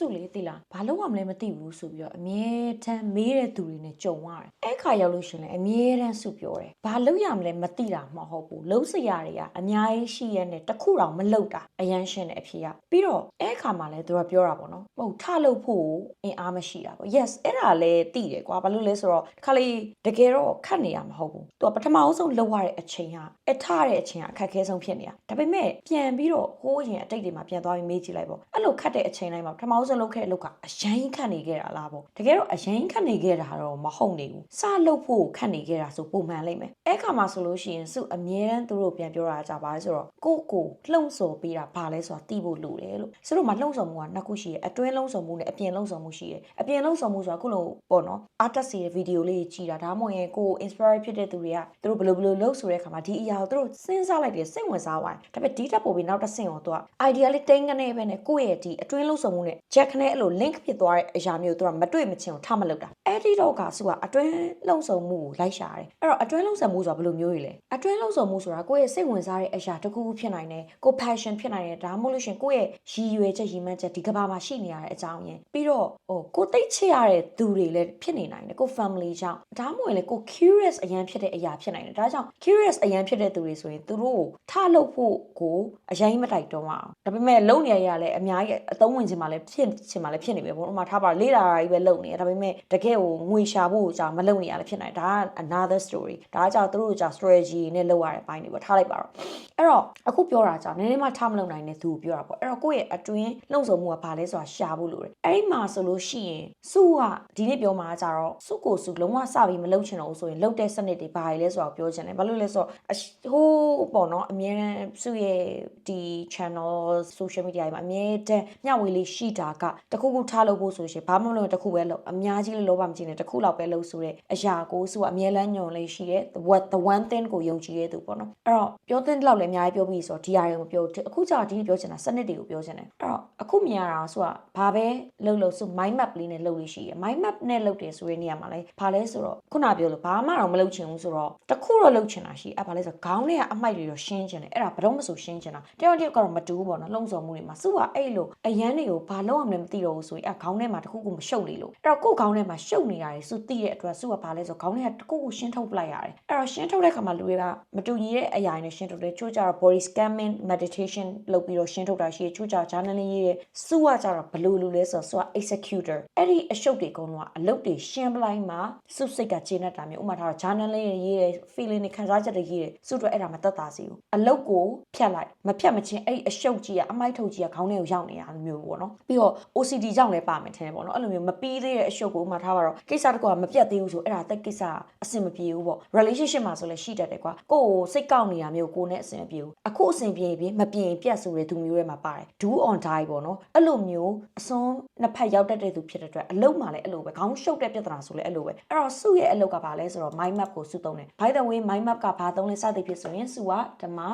စုလေသိလားဘာလို့မှမလဲမသိဘူးဆိုပြီးတော့အမြဲတမ်းမေးတဲ့သူတွေနဲ့ကြုံရတယ်အဲ့ခါရောက်လို့ရှရင်လည်းအမြဲတမ်းစုပြောတယ်ဘာလို့ရမလဲမသိတာမဟုတ်ဘူးလုံးစရာတွေကအများကြီးရှိရဲ့နဲ့တစ်ခုတောင်မလုပ်တာအရန်ရှင်းတဲ့အဖြစ်ရပြီးတော့အဲ့ခါမှလည်းသူကပြောတာပေါ့နော်ဟုတ်ထလုပ်ဖို့အင်အားမရှိတာပေါ့ yes အဲ့ဒါလည်းသိတယ်ကွာဘာလို့လဲဆိုတော့ခါလေးတကယ်တော့ခတ်နေရမဟုတ်ဘူးသူကပထမအဆုံးလောက်ရတဲ့အချိန်ဟာအထရတဲ့အချိန်ကအခက်အခဲဆုံးဖြစ်နေတာဒါပေမဲ့ပြန်ပြီးတော့ဟိုးရင်အတိတ်တွေမှာပြန်သွားပြီးမေးကြည့်လိုက်ပေါ့အဲ့လိုခတ်တဲ့အချိန်တိုင်းမှာပထမအဆုံးလောက်ခဲ့တဲ့လောကအရင်ခတ်နေခဲ့တာလားပေါ့တကယ်တော့အရင်ခတ်နေခဲ့တာတော့မဟုတ်နေဘူးစလုပ်ဖို့ခတ်နေခဲ့တာဆိုပုံမှန်လိမ့်မယ်အဲ့ခါမှာဆိုလို့ရှိရင်စုအမြဲတမ်းသူတို့ပြန်ပြောတာကြပါလဲဆိုတော့ကိုကိုလှုံ့ဆော်ပေးတာဘာလဲဆိုတာသိဖို့လိုတယ်လို့ဆိုတော့မှလှုံ့ဆော်မှုကနှစ်ခုရှိတယ်အတွင်းလှုံ့ဆော်မှုနဲ့အပြင်လှုံ့ဆော်မှုရှိတယ်အပြင်လှုံ့ဆော်မှုဆိုတာခုလိုပေါ့နော်အားတက်စီတဲ့ဗီဒီယိုလေးကြီးတာဒါမှမဟုတ်ရင်ကို inspire ဖြစ်တဲ့သူတွေကသူတို့ဘယ်လိုဘယ်လိုလုပ်ဆိုတဲ့အခါမှာဒီအရာကိုသူတို့စဉ်းစားလိုက်တယ်စိတ်ဝင်စားသွားတယ်ဒါပေမဲ့ဒီတက်ပို့ပြီးနောက်တစ်ဆင့်ကိုသူက idea လေးတိန်းကနေပဲနဲ့ကိုယ့်ရဲ့ဒီအတွင်းလှုပ်ဆောင်မှုနဲ့ jack နဲ့အဲ့လို link ဖြစ်သွားတဲ့အရာမျိုးသူကမတွေ့မချင်းကိုထားမလုပ်တာအဲ့ဒီတော့ကစုကအတွင်းလှုပ်ဆောင်မှုကိုလိုက်ရှာတယ်အဲ့တော့အတွင်းလှုပ်ဆောင်မှုဆိုတာဘယ်လိုမျိုးကြီးလဲအတွင်းလှုပ်ဆောင်မှုဆိုတာကိုယ့်ရဲ့စိတ်ဝင်စားတဲ့အရာတစ်ခုခုဖြစ်နိုင်တယ်ကို passion ဖြစ်နိုင်တယ်ဒါမှမဟုတ်လို့ရှရင်ကိုယ့်ရဲ့ရည်ရွယ်ချက်ရည်မှန်းချက်ဒီကဘာမှာရှိနေရတဲ့အကြောင်းရင်းပြီးတော့ဟိုကိုသိချရတဲ့သူတွေလည်းဖြစ်နေနိုင်တယ်ကို family ကြောင့်ဒါမှမဟုတ်လေကို curious အရင်ဖြစ်တဲ့အရာဖြစ်နိုင်တယ်ဒါကြောင့် curious အရင်ဖြစ်တဲ့သူတွေဆိုရင်သူတို့ထလုပ်ဖို့ကိုအရင်မတိုက်တော့အောင်ဒါပေမဲ့လုံနေရရလဲအများကြီးအသုံးဝင်ချင်မှလည်းဖြစ်ချင်မှလည်းဖြစ်နေပဲဘုံဥမာထားပါလေးလာကြီးပဲလုံနေရဒါပေမဲ့တကယ်ကိုငွေရှာဖို့ကြာမလုံနေရလည်းဖြစ်နိုင်ဒါက another story ဒါကကြောင့်သူတို့ကြာ strategy နဲ့လုပ်ရတဲ့ဘိုင်းတွေပေါ့ထားလိုက်ပါတော့အဲ့တော့အခုပြောတာကြာနည်းနည်းမှထားမလုံနိုင်တဲ့သူကိုပြောတာပေါ့အဲ့တော့ကိုယ့်ရဲ့အတွင်းလှုပ်ဆောင်မှုကဘာလဲဆိုတာရှာဖို့လိုတယ်အဲ့ဒီမှာဆိုလို့ရှိရင်စုကဒီနေ့ပြောမှာကြတော့စုကိုစုလုံးဝစပြီးမလုံချင်တော့ဘူးဆိုရင်လုံတဲ့စနစ်တွေဘာတွေလဲဆိုတာကိုပြောချင်တယ်ဘာလို့လဲဆိုတော့အရှဟိုးပေါ့နော်အမြဲတမ်းစုရဲ့ဒီ channel social media တွေမှာအမြဲတမ်းမျှဝေလေးရှိတာကတခုခုထားလို့ဖို့ဆိုရှင်ဘာမှမလုပ်တခုပဲလုပ်အများကြီးလည်းလောဘမကျင်နဲ့တခုလောက်ပဲလုပ်ဆိုတဲ့အရာကိုစုကအမြဲတမ်းညွန်လေးရှိတဲ့ what the one thing ကိုယုံကြည်ရတဲ့သူပေါ့နော်အဲ့တော့ပြောတဲ့လောက်လည်းအများကြီးပြောပြီးဆိုတော့ဒီအရာတွေကိုမပြောဘူးအခုကျတော့ဒီနေ့ပြောချင်တာစနစ်တွေကိုပြောချင်တယ်အဲ့တော့အခုမြင်ရတာဆိုတော့ဘာပဲလုပ်လို့စု mind map လေးနဲ့လုပ်လို့ရှိရ mind map နဲ့လုပ်တယ်ဆိုတဲ့နေရာမှာလည်းဘာလဲဆိုတော့ခုနပြောလို့ဘာမှတော့မလုပ်ချင်ဘူးဆိုတော့တခုတော့လုပ်ချင်တာရှိအဲ့ဘာလဲဆိုတော့ခေါင်းထဲကအမိုက်တွေတော့ရှင်းချင်တယ်အဲ့ဒါဘယ်တော့မှဆိုရှင်းချင်တာတယောက်တယောက်ကတော့မတူဘူးပေါ့နော်လှုံ့ဆော်မှုတွေမှာစုကအဲ့လိုအရန်တွေကိုဘာလုပ်အောင်လဲမသိတော့ဘူးဆိုရင်အဲ့ခေါင်းထဲမှာတခုခုမရှုပ်နေလို့အဲ့တော့ကိုယ်ခေါင်းထဲမှာရှုပ်နေရတယ်စုသိတဲ့အတွက်စုကဘာလဲဆိုခေါင်းထဲကတခုခုရှင်းထုတ်ပလိုက်ရတယ်အဲ့တော့ရှင်းထုတ်တဲ့ခါမှာလူတွေကမတူညီတဲ့အရာတွေနဲ့ရှင်းထုတ်တယ်ချို့ကြတော့ body scanning meditation လုပ်ပြီးတော့ရှင်းထုတ်တာရှိတယ်ချို့ကြတော့ journaling ရေးတယ်စုကကြတော့ဘယ်လိုလူလဲဆိုတော့စုက executor အဲ့ဒီအရှုပ်တွေအကုန်လုံးကအလုပ်တွေရှင်းပလိုက်မှစုစိတ်ကကျေနပ်တာမျိုးဥပမာထားတော့ journaling ရေးတယ် feeling တွေခံစားချက်တွေရေးတယ်စုတော့အဲ့ဒါမသက်သာစေဘူးအလုပ်ကိုဖြတ်လိုက်မဖြတ်မချင်းအဲ့ဒီအရှုပ်ကြီးကအမိုက်ထုတ်ကြီးကခေါင်းထဲကိုရောက်နေတာမျိုးပေါ့နော်ပြီးတော့ OCD ကြောင့်လည်းပါမယ်ထင်တယ်ပေါ့နော်အဲ့လိုမျိုးမပြီးသေးတဲ့အရှုပ်ကိုဥပမာထားပါတော့ကိစ္စတစ်ခုကမပြတ်သေးဘူးဆိုအဲ့ဒါတက်ကိစ္စအဆင်မပြေဘူးပေါ့ relationship မှာဆိုလည်းရှိတတ်တယ်ကွာကိုယ်ကိုစိတ်ကောက်နေတာမျိုးကိုနဲ့အဆင်မပြေဘူးအခုအဆင်ပြေပြီးမပြေရင်ပြတ်ဆိုတဲ့သူမျိုးတွေမှာပါတယ် do on die ပေါ့နော်အဲ့လိုမျိုးအစွန်းနှစ်ဖက်ရောက်တတ်တဲ့သူဖြစ်တဲ့အတွက်အလုပ်မှာလည်းအဲ့လိုပဲခေါင်းရှုပ်တဲ့ပြဿနာဆိုလည်းအဲ့လိုပဲအဲ့တော့စုရဲ့အလုပ်ကဘာလဲဆိုတော့ mind map ကိုစုသုံးတယ် by the way mind map ကဘာသုံးလဲစသည်ဖြစ်ဆိုရင်စုကဒီမှာ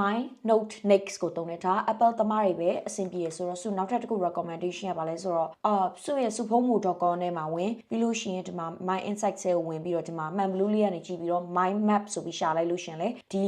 my note next ကိုသုံးတယ်ဒါ Apple သမားတွေပဲအဆင်ပြေရဆိုတော့စုနောက်ထပ်တစ်ခု recommendation ကဘာလဲဆိုတော့အာစုရဲ့စုဖုံးမှု .com ထဲမှာဝင်ပြီးလို့ရှိရင်ဒီမှာ my insight ဆဲကိုဝင်ပြီးတော့ဒီမှာ man blue လေးကနေကြည့်ပြီးတော့ my map ဆိုပြီးရှာလိုက်လို့ရှိရင်လေဒီ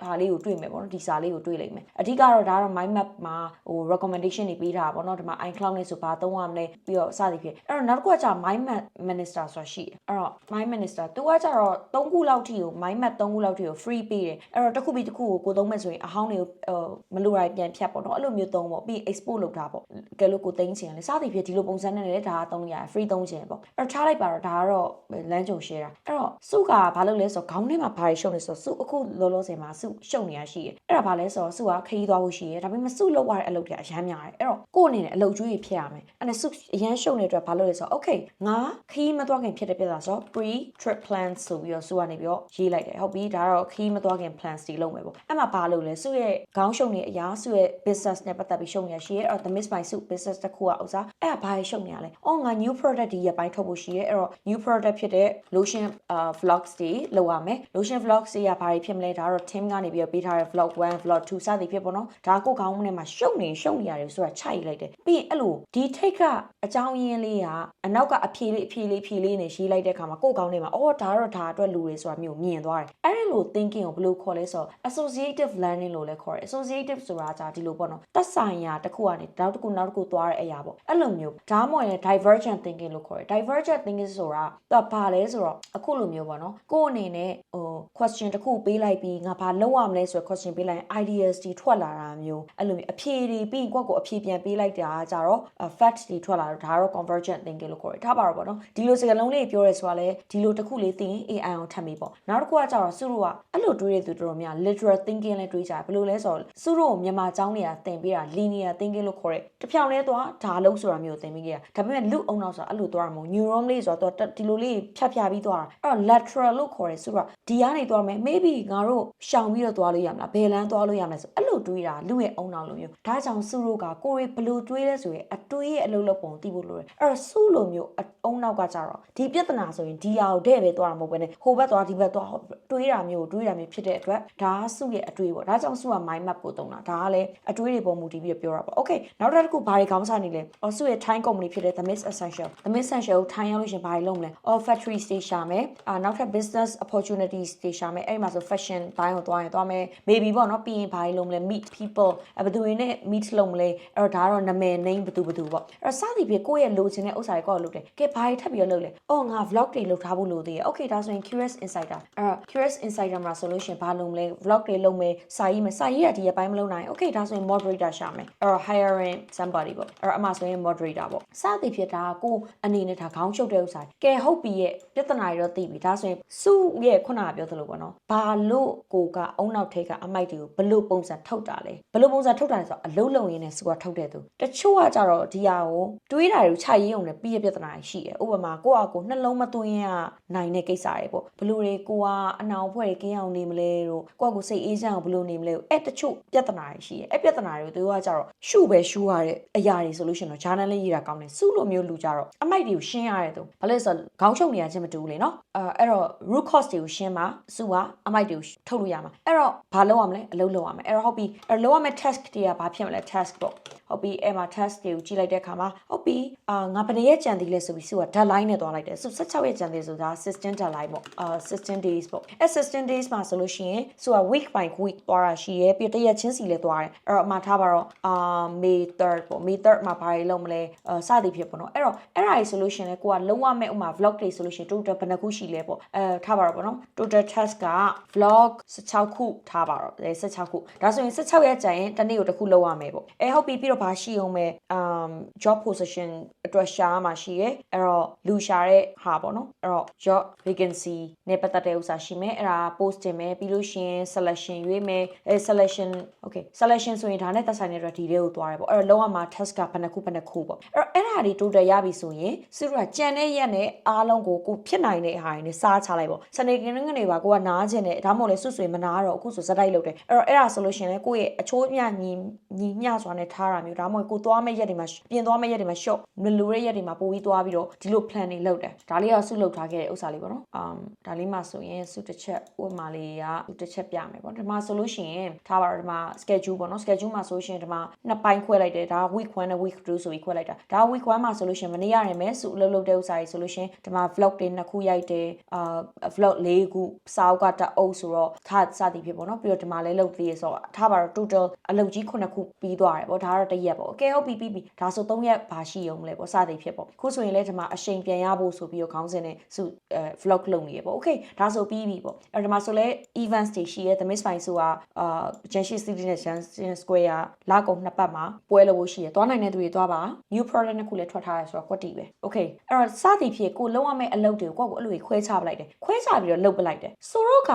ဟာလေးကိုတွေ့မယ်ပေါ့နော်ဒီစာလေးကိုတွေ့လိမ့်မယ်အဓိကတော့ဒါကတော့ my map မှာဟို recommendation တွေပေးထားတာပေါ့နော်ဒီမှာ iCloud နဲ့ဆိုဘာသုံးရမလဲပြီးတော့စသည်ဖြင့်အဲ့တော့နောက်တစ်ခုကကြာ my map minister ဆိုတာရှိတယ်အဲ့တော့ my minister သူကကြတော့၃ခုလောက်ထိကို my map ၃ခုလောက်ထိကို free ပေးတယ်အဲ့တော့တစ်ခုပြီးတစ်ခုကိုကိုသုံးမဲ့ဆိုရင်အဟောင်းတွေကိုမလိုရပြန်ဖြတ်ပေါ့နော်အဲ့လိုမျိုးသုံးပေါ့ပြီး export လုပ်တာပေါ့ကဲလို့ကိုသိမ်းချင်လေစသည်ဖြင့်ဒီလိုပုံစံနဲ့လည်းဒါကသုံးလို့ရတယ် free သုံးချင်ပေါ့အဲ့တော့ထားလိုက်ပါတော့ဒါကတော့လမ်းကြုံ share တာအဲ့တော့စုကဘာလုပ်လဲဆိုတော့ခေါင်းထဲမှာဘာတွေရှုပ်နေဆိုတော့စုအခုလောလောဆယ်မှာစုရှုပ်နေရရှိရအဲ့ဒါဘာလဲဆိုတော့စုကခရီးသွားဖို့ရှိရဒါပေမဲ့စုလောက်ရတဲ့အလုပ်တွေအရမ်းများတယ်အဲ့တော့ကို့အနေနဲ့အလုပ်ကျွေးဖြတ်ရမယ်အဲ့ဒါစုအရမ်းရှုပ်နေတဲ့အတွက်ဘာလုပ်လဲဆိုတော့ okay ငါခရီးမသွားခင်ဖြစ်တဲ့ပြဿနာဆိုတော့ pre trip plan ဆိုပြီးတော့စုကနေပြီးတော့ရေးလိုက်တယ်ဟုတ်ပြီဒါတော့ခရီးမသွားခင် plans တွေလုပ်မယ်ပေါ့အဲ့မှာဘာလုပ်လဲစုရဲ့ခေါင်းရှုပ်နေအရာစုရဲ့ business နဲ့ပတ်သက်ပြီးရှုပ်နေရရှိရအဲ့တော့ the miss my suit business တစ်ခုကဥစားအဲ့ဒါဘာရှုပ်နေရလဲအော်ငါ new product ဒီရပိုင်းထုတ်ဖို့ရှိရအဲ့တော့ new product ဖြစ်တဲ့ lotion uh vlogs တွေလုပ်ရမယ် lotion vlogs တွေကဘာတွေဖြစ်မလဲဒါတော့ team ကနေပြီးတော့ပေးထားတဲ့ vlog 1 vlog 2စသည်ဖြစ်ပေါ့နော်ဒါကိုခေါင်းနဲ့မှာရှုပ်နေရှုပ်နေရတယ်ဆိုတာခြိုက်လိုက်တယ်ပြီးရင်အဲ့လိုဒီထိတ်ကအကြောင်းရင်းလေးကအနောက်ကအဖြေလေးအဖြေလေးဖြေလေးနဲ့ရေးလိုက်တဲ့အခါမှာကိုယ့်ကောင်းနေမှာအော်ဒါတော့ဒါအတွက်လူတွေဆိုတာမျိုးမြင်သွားတယ်အဲ့ဒီလို thinking ကိုဘယ်လိုခေါ်လဲဆိုတော့ associative learning လို့လည်းခေါ်တယ် associative ဆိုတာじゃဒီလိုပေါ့နော်သက်ဆိုင်ရာတစ်ခုကနေနောက်တစ်ခုနောက်တစ်ခုသွားတဲ့အရာပေါ့အဲ့လိုမျိုးဒါမှမဟုတ်ရင် divergent thinking လို့ခေါ်တယ် divergent thinking ဆိုတာသူကဘာလဲဆိုတော့အခုလိုမျိုးပေါ့နော်ကိုယ့်အနေနဲ့ဟို question တစ်ခုပေးလိုက်ပြီးငါဘာလုပ်ရမလဲဆိုတော့ question ပေးလိုက်ရင် ideas တွေထွက်လာတာမျိုးအဲ့လိုမျိုးအဖြေတွေပြီးရင်ကိုယ့်ကိုအဖြေပြန်ပေးလိုက်တာကြတော့ fact တွေထွက်လာတော့ဒါကတော့ convergent thinking လို့ခေါ်တယ်ထားပါတော့ပေါ့နော်ဒီလိုစကားလုံးလေးပြောရဲဆိုတာလဲဒီလိုတစ်ခုလေးသိရင် AI အောင်ထပ်မိပေါ့နောက်တစ်ခုကကြတော့စုတို့ကအဲ့လိုတွေးရတဲ့သူတော်တော်များ literal thinking လဲတွေးကြတယ်ဘယ်လိုလဲဆိုတော့စုတို့ကိုမြန်မာကျောင်းတွေကသင်ပေးတာ linear thinking လို့ခေါ်တယ်တစ်ဖြောင်လဲသွားဒါလုံးဆိုတာမျိုးသင်ပေးခဲ့တာဒါပေမဲ့လူအုံနောက်ဆိုတာအဲ့လိုသွားမှာမဟုတ် neuron လေးဆိုတော့ဒီလိုလေးဖြတ်ဖြာပြီးသွားတာအဲ့တော့ lateral လို့ခေါ်တယ်ဆိုတော့ဒီကနေသွားမယ် maybe ငါတို့ရှောင်ပြီးတော့သွားလို့ရမလားဘယ်လန်းသွားလို့ရမလဲဆိုအဲ့လိုတွေးတာလူရဲ့အုံနောက်လိုမျိုးဒါကြောင့်စုတို့ကကိုယ်ဘယ်လိုတွေးလဲဆိုရင်အတွေးရဲ့အလုပ်လုပ်ပုံသိဖို့လိုတယ်အဲ့တော့စုလိုမျိုးအုံ နောက်ကကြတော့ဒီပြဿနာဆိုရင်ဒီဟာကိုတဲ့ပဲသွားတာမဟုတ်ဘဲနဲ့ဟိုဘက်သွားဒီဘက်သွားတွေးတာမျိုးတွေးတာမျိုးဖြစ်တဲ့အတွက်ဒါကစုရဲ့အတွေးပေါ့ဒါကြောင့်စုက mind map ကိုတုံးတာဒါကလည်းအတွေးတွေပုံမူတည်ပြီးပြောတာပေါ့ okay နောက်တစ်ခုဘာတွေခေါင်းစားနေလဲအော်စုရဲ့ time company ဖြစ်တဲ့ the miss essential the miss essential ကို time ရောက်လို့ရှင်ဘာတွေလုပ်မလဲ all factory stage ရှာမယ်အာနောက်ထပ် business opportunities တွေရှာမယ်အဲ့ဒီမှာဆို fashion ဘိုင်းကိုသွားရင်သွားမယ် maybe ပေါ့နော်ပြီးရင်ဘာတွေလုပ်မလဲ meet people ဘယ်သူတွေနဲ့ meet လုပ်မလဲအဲ့တော့ဒါကတော့နာမည် name ဘယ်သူဘယ်သူပေါ့အဲ့တော့စသည်ဖြင့်ကိုယ့်ရဲ့လိုချင်တဲ့ဥစ္စာတွေကိုယ့်ကိုလုပ်တယ်ကဲဘာတွေထပ်ပြီးတော့လုပ်လဲအော်ငါ vlog တွေလုပ်ထားဖို့လိုသေးတယ် okay ဒါဆိုရင် curious insider အဲ့တော့ curious insider မှာဆိုလို့ရှင်ဘာလုပ်မလဲ vlog တွေလုပ်မယ်စာရေးမယ်စာရေးတာဒီရပိုင်းမလုပ်နိုင် okay ဒါဆိုရင် moderator ရှာမယ်အဲ့တော့ hiring somebody ပေါ့အဲ့တော့အမှဆိုရင် moderator ပေါ့စသည်ဖြင့်ဒါကကိုအနေနဲ့ဒါခေါင်းချုပ်တဲ့ဥစ္စာကဲဟုတ်ပြီရဲ့ပြဿနာတွေတော့သိပြီဒါဆိုရင်စုရဲ့ခုနကပြောသလိုပေါ့နော်ဘာလို့ကိုကအုံနောက်ထိတ်ကအမိုက်တွေကိုဘလို့ပုံစံထုတ်တာလဲဘလို့ပုံစံထုတ်တာလဲဆိုတော့အလုံးလုံးရင်းနဲ့စုကထုတ်တဲ့သူတချို့ကကြတော့ဒီဟာကိုတွေးတာတွေခြိုက်ရေးအောင်နဲ့ပြီးရပြဿနာတွေရှိတယ်ဥပမာကိုကကိုနှလုံးမသွင်းရနိုင်တဲ့ကိစ္စတွေပေါ့ဘလို့တွေကိုကအနောင်ဖွဲ့တွေကင်းအောင်နေမလဲတို့ကိုကကိုစိတ်အေးချမ်းအောင်ဘလို့နေမလဲအဲ့တချို့ပြဿနာတွေရှိတယ်အဲ့ပြဿနာတွေကိုသူကကြတော့ရှုပဲရှုရတဲ့အရာတွေဆိုလို့ရှိရင်တော့ journal လေးရေးတာကောင်းတယ်စုလိုမျိုးလူကြတော့အမိုက်တွေကိုရှင်းရတယ်သူဘာလဲဆိုတော့ခေါင်းချုပ်နေရချင်းမတူဘူးလေနော်အဲအဲ့တော့ root cause တွေကိုရှင်းမှာစုကအမိုက်တွေကိုထုတ်လို့ရမှာအဲ့တော့ဘာလုပ်ရမလဲအလုပ်လုပ်ရမယ်အဲ့တော့ဟုတ်ပြီအဲ့လုပ်ရမယ့် task တွေကဘာဖြစ်မလဲ task ပေါ့ဟုတ်ပြီအဲ့မှာ task တွေကိုကြည့်လိုက်တဲ့အခါမှာဟုတ်ပြီအာငါဘယ်နှစ်ရက်ကြံသေးလဲဆိုပြီးစုက deadline နဲ့သွားလိုက်တယ်စု16ရက်ကြံသေးဆိုတာ system deadline ပေါ့အာ system days ပေါ့အဲ့ system days မှာဆိုလို့ရှိရင်စုက week by week သွားတာရှိရဲပြီးတရက်ချင်းစီလည်းသွားတယ်အဲ့တော့အမှားထားပါတော့အာ May 3rd ပေါ့ May 3rd မှာဘာတွေလုပ်မလဲအာစသည်ဖြစ်ပေါ့နော်အဲ့တော့အဲ့ဒါကြီးဆိုလို့ရှိရင်လည်းကိုကလုံးဝမဲ့ဥမာ vlog တွေဆိုလို့ရှိရင် total ဘယ်နှခုရှိလဲပေါ့အဲထားပါတော့ပေါ့နော် total task က vlog 16ခုထားပါတော့16ခုဒါဆိုရင်16ရက်ကြာရင်တနေ့ကိုတစ်ခုလုပ်ရမယ်ပေါ့အဲဟုတ်ပြီပြီးတော့ဘာရှိအောင်မဲ့ um job position အတွက်ရှာမှာရှိရဲအဲ့တော့လူရှာတဲ့ဟာပေါ့နော်အဲ့တော့ job vacancy နဲ့ပတ်သက်တဲ့ဥစ္စာရှိမယ်အဲ့ဒါ post တင်မယ်ပြီးလို့ရှိရင် selection ရွေးမယ်အဲ selection okay selection ဆိုရင်ဒါနဲ့သက်ဆိုင်တဲ့အတွက်ဒီလေးကိုသွားတယ်ပေါ့အဲ့တော့လုံးဝမှာ task ကဘယ်နှခုဘယ်နှခုပေါ့အဲ့တော့အဲ့ဒါတွေ total ရပြီဆိုရင်စုရကြံတဲ့ရက်နဲ့အားလုံးကိုကိုဖြစ်နိုင်တဲ့ဟာတွေနဲ့စားချလိုက်ပေါ့စနေကင်းကနေပါကိုကနားခြင်းနဲ့ဒါမှမဟုတ်လေစွတ်ဆွေမနာတော့အခုဆိုဇက်တိုက်လုပ်တယ်အဲ့တော့အဲ့ဒါဆိုလို့ရှိရင်လေကိုယ့်ရဲ့အချိုးမြညီညီမျှစွာနဲ့ထားတာမျိုးဒါမှမဟုတ်ကိုသွားမဲ့ရက်တွေမှာပြင်သွားမဲ့ရက်တွေမှာ short မလိုတဲ့ရက်တွေမှာပို့ပြီးသွားပြီးတော့ဒီလို plan တွေလုပ်တယ်ဒါလေးကစုလုပ်ထားခဲ့တဲ့ဥစ္စာလေးပေါ့နော်အမ်ဒါလေးမှဆိုရင်စုတစ်ချက်ဥပမာလေးကစုတစ်ချက်ပြမယ်ပေါ့ဒီမှာဆိုလို့ရှိရင်ထားပါတော့ဒီမှာ schedule ပေါ့နော် schedule မှာဆိုလို့ရှိရင်ဒီမှာနှစ်ပိုင်းခွဲလိုက်တယ်ဒါ week 1နဲ့ week 2ဆိုပြီးခွဲလိုက်တာဒါ week 1မှာဆိုလို့ရှိရင်မနေ့ရတယ်မယ်စုအလုပ်လုပ်တဲ့ဥစ္စာကြီးဆိုလို့ရှိရင်ဒီမှာ vlog တွေနှစ်ခုရိုက်တယ်အာ vlog ၄ခုစာအုပ်ကတအုပ်ဆိုတော့ထားစသည်ဖြစ်ပေါ့နော်ပြီးတော့ဒီမှာလည်းလုပ်သေးရဆိုတော့ထားပါတော့ total အလုပ်ကြီး9ခုပြီးသွားတယ်ပေါ့ဒါကတော့တစ်ရက်ပေါ့ okay ဟုတ်ပြီပြီးပြီဒါဆို3ရက်ဘာရှိအောင်မလဲပေါ့စသည်ဖြစ်ပေါ့ခုဆိုရင်လည်းဒီမှာအချိန်ပြန်ရဖို့ဆိုပြီးတော့ခေါင်းစဉ်နဲ့စုအဲ vlog လုပ်နေရပေါ့ okay ဒါဆိုပြီးပြီပေါ့အဲ့ဒီမှာဆိုလဲ events တွေရှိရဲ the miss fine ဆိုတာအာ Junction City နဲ့ Junction Square ကလာကုန်နှစ်ပတ်မှာပွဲလုပ်ဖို့ရှိရဲသွားနိုင်တဲ့သူတွေသွားပါ new product နှစ်ခုလည်းထွက်ထားရဆိုတော့ကွက်တီပဲ okay အဲ့တော့စသည်ဖြစ်ကိုလုံးဝမဲ့အလုပ်တွေကိုကိုယ့်ကိုအဲ့လိုခွဲချပလိုက်တယ်ခွဲချပြီးတော့လုပ်ပလိုက်တယ်ဆိုတော့က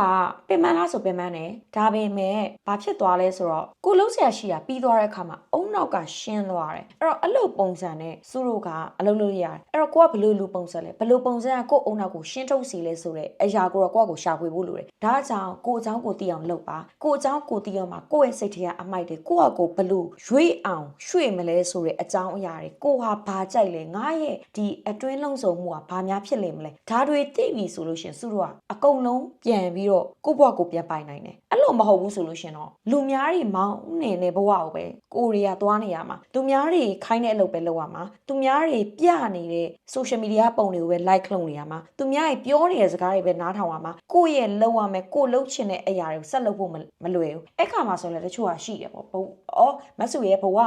ပင်မလားဆိုပင်မနဲ့ဒါပေမဲ့ဘာဖြစ်သွားလဲဆိုတော့ကိုလုံးဆရာရှိတာပြီးသွားတဲ့အခါမှာအုံနောက်ကရှင်းသွားတယ်အဲ့တော့အဲ့လိုပုံစံနဲ့စုတို့ကအလုပ်လုပ်ရတယ်အဲ့တော့ကိုကဘလို့လူပုံစံလဲဘလို့ပုံစံကကိုအုံနောက်ကိုရှင်းထုတ်စီလဲဆိုတဲ့အရာကိုတော့ကိုကကိုရှာဖွေဖို့လိုတယ်ဒါကြောင့်ကိုအကြောင်းကိုသိအောင်လုပ်ပါကိုအကြောင်းကိုသိအောင်မှာကိုယ့်ရဲ့စိတ်ထဲကအမိုက်တယ်ကိုကကိုဘလို့ရွေးအောင်ရွှေ့မလဲဆိုတဲ့အကြောင်းအရာတွေကိုဟာဘာကြိုက်လဲငါရဲ့ဒီအတွင်းလုံးစုံမှုကဘာများဖြစ်လိမ့်မလဲဒါတွေသိပြီဆိုလို့ရှင်သူတို့ကအကုန်လုံးပြန်ပြီးတော့ကိုယ့်ဘဝကိုပြန်ပိုင်နိုင်တယ် အဲ့လိုမဟုတ်ဘူးဆိုလို့ရှင်တော့လူများတွေမောင်းနေနေဘဝကိုပဲကိုရီးယားသွားနေရမှာလူများတွေခိုင်းတဲ့အလုပ်ပဲလုပ်ရမှာသူများတွေပြနေတဲ့ social media ပုံတွေကိုပဲ like လုပ်နေရမှာသူများတွေပြောနေတဲ့စကားတွေပဲနားထောင်ရမှာကိုယ့်ရဲ့လုပ်ရမယ်ကိုယ်လုပ်ချင်တဲ့အရာတွေကိုဆက်လုပ်ဖို့မမလွယ်ဘူးအဲ့ခါမှာဆိုလည်းတချို့ကရှိတယ်ပေါ့ဘုံအော်မဆူရဲ့ဘဝက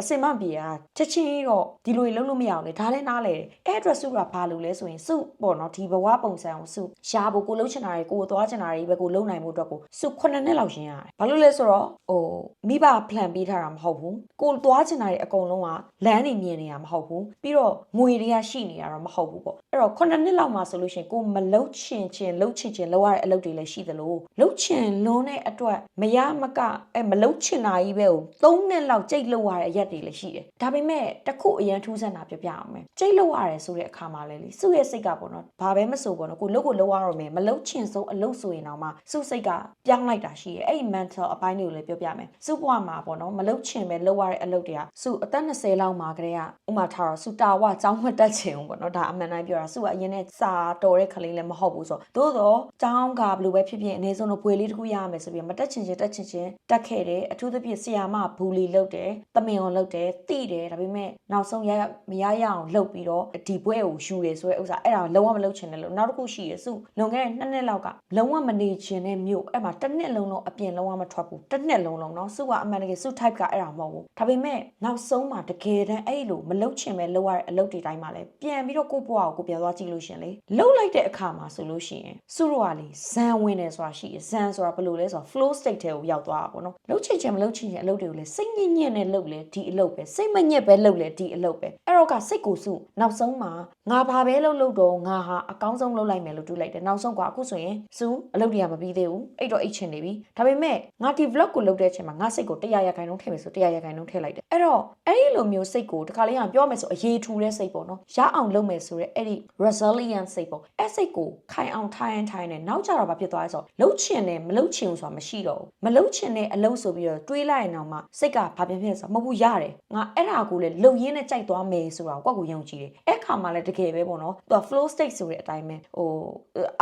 အစင်မပြေတာချက်ချင်းတော့ဒီလိုတွေလုပ်လို့မရအောင်လေဒါလည်းနားလေတယ်အဲ့အတွက်စုကဘာလို့လဲဆိုရင်စုပေါ့နော်ဒီဘဝပုံစံကိုစုရှားဖို့ကိုလုပ်ချင်တာတွေကိုသွားချင်တာတွေပဲကိုလုပ်နိုင်ဖို့အတွက်ကိုစု9နှစ်လောက်ရှင်းရတယ်ဘာလို့လဲဆိုတော့ဟိုမိဘ plan ပေးထားတာမဟုတ်ဘူးကိုသွားချင်တာတွေအကုန်လုံးကလမ်းနေမြင်နေတာမဟုတ်ဘူးပြီးတော့ငွေတွေကရှိနေတာတော့မဟုတ်ဘူးပေါ့အဲ့တော့9နှစ်လောက်မှဆိုလို့ရှိရင်ကိုမလုတ်ချင်ချင်လုတ်ချင်ချင်လောက်ရတဲ့အလုပ်တွေလည်းရှိသလိုလုတ်ချင်လွန်းတဲ့အတွက်မရမကအဲမလုတ်ချင်တာကြီးပဲကို3နှစ်လောက်ကြိတ်လောက်ရတဲ့အရက်တွေလည်းရှိတယ်ဒါပေမဲ့တစ်ခုအရန်ထူးဆန်းတာပြောပြအောင်မယ်ကြိတ်လောက်ရတယ်ဆိုတဲ့အခါမှာလည်းလေစုရဲ့စိတ်ကပေါ့နော်ဘာပဲမဆိုပေါ့နော်ကိုလုတ်ကိုလောက်ရတော့မယ်မလုတ်ချင်ဆုံးအလုပ်ဆိုရင်တော့မှစုစိတ်ကပြောင်းလိုက်တာရှိတယ်အဲ့ဒီ mental အပိုင်းတွေကိုလည်းပြောပြမယ်စုဘဝမှာပေါ့နော်မလုတ်ချင်ပဲလောက်ရတဲ့အလုပ်တွေကစုအသက်20လောက်မှာကတည်းကဥမာထားတော့စုတာဝចောင်းမတက်ချင်ဘူးပေါ့နော်ဒါအမှန်တိုင်းပြောတာစုကအရင်နဲ့စာတော်တဲ့ခလေးလည်းမဟုတ်ဘူးဆိုတော့သို့တော့ចောင်းကဘယ်လိုပဲဖြစ်ဖြစ်အနေဆုံးတော့ဘွေလေးတစ်ခုရရမယ်ဆိုပြီးမတက်ချင်ချင်တက်ချင်ချင်တက်ခဲ့တယ်အထူးသဖြင့်ဆီယာမဘူလီလုပ်တယ်တမင်အောင်လုပ်တယ်တိတယ်ဒါပေမဲ့နောက်ဆုံးရရမရရအောင်လုပ်ပြီးတော့ဒီဘွဲကိုယူတယ်ဆိုတဲ့ဥစ္စာအဲ့ဒါလုံးဝမလုပ်ချင်တယ်လို့နောက်တစ်ခုရှိရစုလွန်ခဲ့တဲ့နှစ်နှစ်လောက်ကလုံးဝမနေချင်တဲ့မြို့အဲ့မှာတစ်နှစ်လုံးလုံးအပြင်လုံးဝမထွက်ဘူးတစ်နှစ်လုံးလုံးเนาะစုကအမှန်တကယ်စု type ကအဲ့ဒါမဟုတ်ဘူးဒါပေမဲ့နောက်ဆုံးမှာတကယ်တမ်းအဲ့လိုမလုပ်ချင်ပဲလုပ်ရတဲ့အလုပ်တွေတိုင်းမှာလည်းပြန်ပြီးတော့ကိုယ့်ဘဝကိုကိုပြန်သွားကြည့်လို့ရှင်လေလှုပ်လိုက်တဲ့အခါမှာဆိုလို့ရှိရင်စုတော့ကလေဇန်ဝင်တယ်ဆိုတာရှိတယ်ဇန်ဆိုတာဘယ်လိုလဲဆိုတော့ flow state ထဲကိုရောက်သွားတာပေါ့နော်လှုပ်ချင်ချင်မလှုပ်ချင်ချင်အလုပ်တွေကိုလေစိတ်ညစ်ညစ်နဲ့လှုပ်လေဒီအလုပ်ပဲစိတ်မညစ်ပဲလှုပ်လေဒီအလုပ်ပဲအဲ့တော့ကစိတ်ကိုစုနောက်ဆုံးမှာငါဘာပဲလှုပ်လှုပ်တော့ငါဟာအကောင်းဆုံးလှုပ်လိုက်မယ်လို့တွေးလိုက်တယ်နောက်ဆုံးကအခုဆိုရင်စုအလုပ်တွေကမပြီးသေးဘူးအဲ့တော့အိတ်ချင်နေ ပြီဒါပေမဲ့ငါဒီ vlog ကိုလုပ်တဲ့အချိန်မှာငါစိတ်ကို100ရာခိုင်နှုန်းထည့်မယ်ဆို100ရာခိုင်နှုန်းထည့်လိုက်တယ်အဲ့တော့အဲ့ဒီလိုမျိုးစိတ်ကိုတခါလေးကပြောမယ်ဆိုအရေးထူတဲ့စိတ်ပေါ့နော်ရအောင်လုပ်မယ်ဆိုရဲအဲ့ဒီ resilient စိတ်ပေါ့အဲ့စိတ်ကိုခိုင်အောင်ထိုင်ထိုင်နေနောက်ကြတော့ဘာဖြစ်သွားလဲဆိုတော့လှုပ်ချင်တယ်မလှုပ်ချင်ဘူးဆိုတာမရှိတော့ဘူးမလှုပ်ချင်တဲ့အလုပ်ဆိုပြီးတော့တွေးလိုက်ရင်တော့မှစိတ်ကဘာဖြစ်ဖြစ်ဆိုတော့မဟုတ်ဘူးရတယ်ငါအဲ့ဒါကိုလေလှုပ်ရင်းနဲ့ကြိုက်သွားမယ်ဆိုတာကိုကိုယ့်ကိုယုံကြည်တယ်အဲ့ ခါမှလည်းတကယ်ပဲပေါ့နော်သူက flow state ဆိုတဲ့အတိုင်းပဲဟို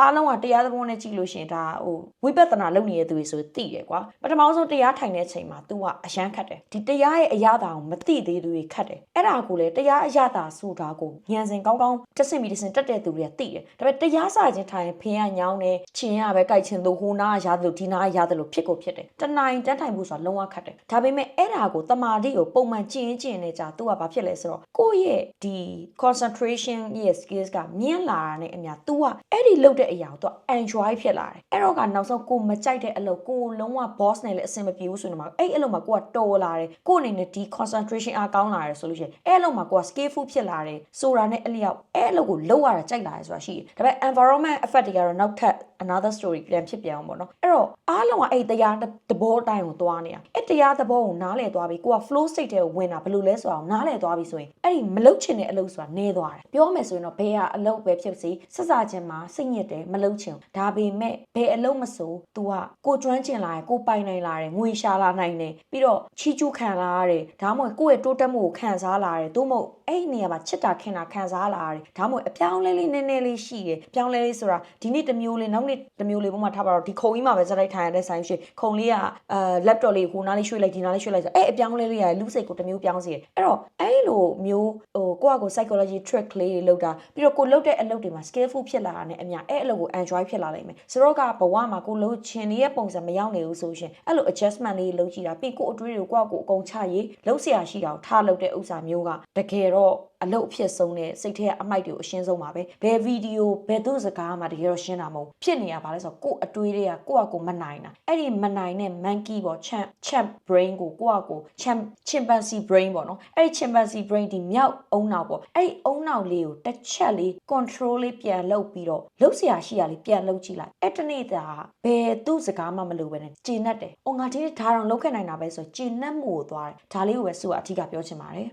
အားလုံးကတရားသဘောနဲ့ကြည့်လို့ရှိရင်ဒါဟိုဝိပဿနာလုပ်နေတဲ့သူတွေဆိုသိတယ်ကွာပထမဆုံးတရားထိုင်တဲ့အချိန်မှာ तू ကအရန်ခတ်တယ်ဒီတရားရဲ့အရာတာကိုမသိသေးသူတွေခတ်တယ်အဲ့ဒါကိုလေတရားအရာတာဆိုတာကိုညံစင်ကောင်းကောင်းတက်ဆင့်ပြီးတက်ဆင့်တက်တဲ့သူတွေကသိတယ်ဒါပေမဲ့တရားစာချင်းထိုင်ဖင်ကညောင်းနေချင်းရပဲကြိုက်ချင်သူဟိုနာကရတယ်လို့ဒီနာကရတယ်လို့ဖြစ်ကိုဖြစ်တယ်တနိုင်တန်းထိုင်ဖို့ဆိုတာလုံးဝခတ်တယ်ဒါပေမဲ့အဲ့ဒါကိုတမာတိကိုပုံမှန်ကျင့်ကျင့်နေကြ तू ကဘာဖြစ်လဲဆိုတော့ကိုယ့်ရဲ့ဒီ concentration ရဲ့ skills ကမြင့်လာတာနဲ့အမျှ तू ကအဲ့ဒီလုပ်တဲ့အရာကို तू enjoy ဖြစ်လာတယ်အဲ့တော့ကနောက်ဆုံးကိုမကြိုက်တဲ့အလုပ်ကိုလုံးဝ boss နဲ့လည်းအဆင်မပြေဘူးဆိုရင်တော့အဲ့အလုပ်မှာကိုကတော်လာတယ်ကိုအနေနဲ့ဒီ concentration အားကောင်းလာတယ်ဆိုလို့ရှိရင်အဲ့အလုပ်မှာကိုက skillful ဖြစ်လာတယ်ဆိုတာနဲ့အလျောက်အဲ့အလုပ်ကိုလုပ်ရတာကြိုက်လာတယ်ဆိုတာရှိတယ်ဒါပေမဲ့ environment effect တွေကတော့နောက်ထပ် another story ပြန်ဖြစ်ပြန်အောင်ပေါ့နော်အဲ့တော့အားလုံးကအဲ့တရားသဘောအတိုင်းကိုသွားနေတာအဲ့တရားသဘောကိုနားလည်သွားပြီကိုက flow state ထဲကိုဝင်တာဘယ်လိုလဲဆိုအောင်နားလည်သွားပြီဆိုရင်အဲ့ဒီမလုတ်ချင်တဲ့အလုပ်ဆိုတာနည်းသွားတယ်ပြောမယ်ဆိုရင်တော့ဘယ်ဟာအလုပ်ပဲဖြစ်စီဆက်စားခြင်းမှာစိတ်ညစ်တယ်မလုတ်ချင်ဒါပေမဲ့ဘယ်အလုပ်မဆို तू ကကိုကျွမ်းကျင်လာတယ်ကိုပိုင်နိုင်လာတယ်ငွေရှာလာနိုင်တယ်ပြီးတော့ချီကျူးခံလာရတယ်ဒါမှမဟုတ်ကိုယ့်ရဲ့တိုးတက်မှုကိုခံစားလာတယ်သို့မဟုတ်အဲ့ဒီနေရာမှာချစ်တာခင်တာခံစားလာရတယ်ဒါမှမဟုတ်အပြောင်းလဲလေးနည်းနည်းလေးရှိတယ်ပြောင်းလဲလေးဆိုတာဒီနေ့တစ်မျိုးလေးနောက်နေ့တစ်မျိုးလေးပုံမှန်ထားပါတော့ဒီခုံကြီးမှာပဲစတိုက်ထိုင်ရတဲ့ဆိုင်ရှိခုံလေးကအာ laptop လေးကိုနားလေးရွှေ့လိုက်ဒီနားလေးရွှေ့လိုက်ဆိုအဲ့အပြောင်းလဲလေးရလူစိတ်ကိုတစ်မျိုးပြောင်းစီတယ်အဲ့တော့အဲ့လိုမျိုးဟိုကိုယ့်အကို psychology trick လေးတွေလောက်တာပြီးတော့ကိုလုပ်တဲ့အလုပ်တွေမှာ skillful ဖြစ်လာတာနဲ့အမျှအဲ့အလုပ်ကို enjoy ဖြစ်လာနိုင်မယ်ဆိုတော့ကဘဝမှာကိုလုပ်ချင်နေတဲ့ပုံစံမရောက်နေဘူးဆိုရှင်အဲ့လို adjustment လေးလုပ်ကြည့်တာပြီးကိုအတွေးတွေကိုကိုယ့်အကိုအကုန်ချရေးလုံးเสียရှိတာကိုထားလုပ်တဲ့ဥစ္စာမျိုးကတကယ်တော့ အလုတ်အဖြစ်ဆုံးတဲ့စိတ်ထဲကအမိုက်တွေကိုအရှင်းဆုံးပါပဲဘယ်ဗီဒီယိုဘယ်သူစကားမှတကယ်တော့ရှင်းတာမဟုတ်ဖြစ်နေရပါလဲဆိုတော့ကို့အတွေးတွေကကိုယ့်အကိုမနိုင်တာအဲ့ဒီမနိုင်တဲ့ monkey ပေါ့ champ champ brain ကိုကိုယ့်အကို champ chimpanzee brain ပေါ့နော်အဲ့ဒီ chimpanzee brain ဒီမြောက်အုံနောက်ပေါ့အဲ့ဒီအုံနောက်လေးကိုတစ်ချက်လေး control လေးပြန်လုပ်ပြီးတော့လှုပ်เสียရှိရလေးပြန်လှုပ်ကြည့်လိုက်အဲ့တနေ့သာဘယ်သူစကားမှမလုပ်ပဲနဲ့ကျဉ်တ်တယ်။အော်ငါဒီနေ့ဒါတော့လုပ်ခဲ့နိုင်တာပဲဆိုကျဉ်တ်မှုကိုသွားတယ်။ဒါလေးကိုပဲစုကအထီးကပြောချင်ပါတယ်